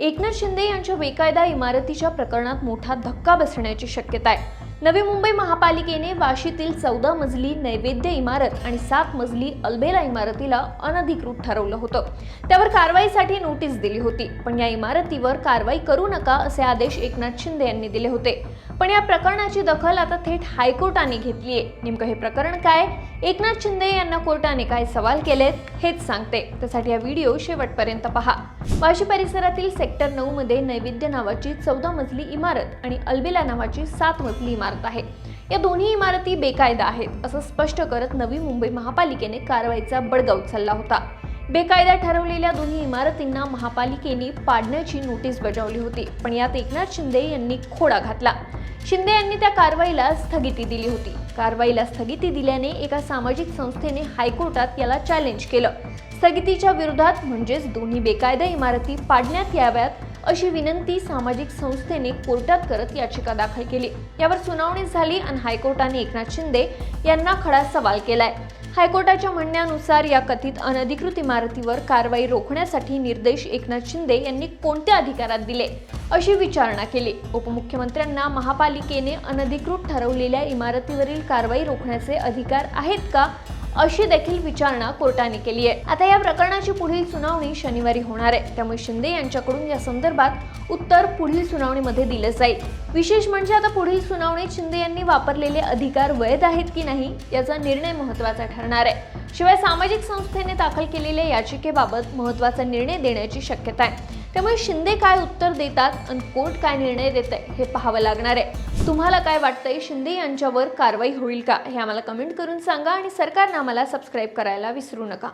एकनाथ शिंदे यांच्या बेकायदा इमारतीच्या प्रकरणात मोठा धक्का बसण्याची शक्यता आहे. नवी मुंबई महापालिकेने वाशीतील चौदा मजली नैवेद्य इमारत आणि सात मजली अल्बेला इमारतीला अनधिकृत ठरवलं होतं. त्यावर कारवाईसाठी नोटीस दिली होती पण या इमारतीवर कारवाई करू नका असे आदेश एकनाथ शिंदे यांनी दिले होते. पण या प्रकरणाची दखल आता थेट हायकोर्टाने घेतली आहे नेमकं हे प्रकरण काय? एकनाथ शिंदे यांना कोर्टाने काय सवाल केलेत हेच सांगते. त्यासाठी हा व्हिडिओ शेवटपर्यंत पहा. वाशी परिसरातील सेक्टर नऊ मध्ये नैवेद्य नावाची चौदा मजली इमारत आणि अल्बेला नावाची सात मजली इमारत आहे. या दोन्ही इमारती बेकायदा आहेत असं स्पष्ट करत नवी मुंबई महापालिकेने कारवाईचा बडगा उचलला होता. बेकायदा ठरवलेल्या दोन्ही इमारतींना महापालिकेने पाडण्याची नोटीस बजावली होती पण यात एकनाथ शिंदे यांनी खोडा घातला. शिंदे यांनी त्या कारवाईला स्थगिती दिली होती. कारवाईला स्थगिती दिल्याने एका सामाजिक संस्थेने हायकोर्टात याला चॅलेंज केलं. स्थगितीच्या विरोधात म्हणजेच दोन्ही बेकायदा इमारती पाडण्यात याव्यात अशी विनंती सामाजिक संस्थेने कोर्टात करत याचिका दाखल केली. यावर सुनावणी झाली आणि हायकोर्टाने एकनाथ शिंदे यांना खडा सवाल केलाय. हायकोर्टाच्या म्हणण्यानुसार या कथित अनधिकृत इमारतीवर कारवाई रोखण्यासाठी निर्देश एकनाथ शिंदे यांनी कोणत्या अधिकारात दिले? अशी विचारणा केली. उपमुख्यमंत्र्यांना महापालिकेने अनधिकृत ठरवलेल्या इमारतीवरील कारवाई रोखण्याचे अधिकार आहेत का अशी देखील विचारणा कोर्टाने केली आहे. आता या प्रकरणाची पुढील सुनावणी शनिवारी होणार आहे. त्यामुळे शिंदे यांच्याकडून या संदर्भात उत्तर पुढील सुनावणीमध्ये दिलं जाईल. विशेष म्हणजे आता पुढील सुनावणीत शिंदे यांनी वापरलेले अधिकार वैध आहेत की नाही याचा निर्णय महत्त्वाचा ठरणार आहे. शिवाय सामाजिक संस्थेने दाखल केलेल्या याचिकेबाबत महत्त्वाचा निर्णय देण्याची शक्यता आहे. त्यामुळे शिंदे काय उत्तर देतात आणि कोर्ट काय निर्णय देत आहे हे पाहावं लागणार आहे. तुम्हाला काय वाटतंय? शिंदे यांच्यावर कारवाई होईल का? हे आम्हाला कमेंट करून सांगा आणि सरकारनं आम्हाला सबस्क्राईब करायला विसरू नका.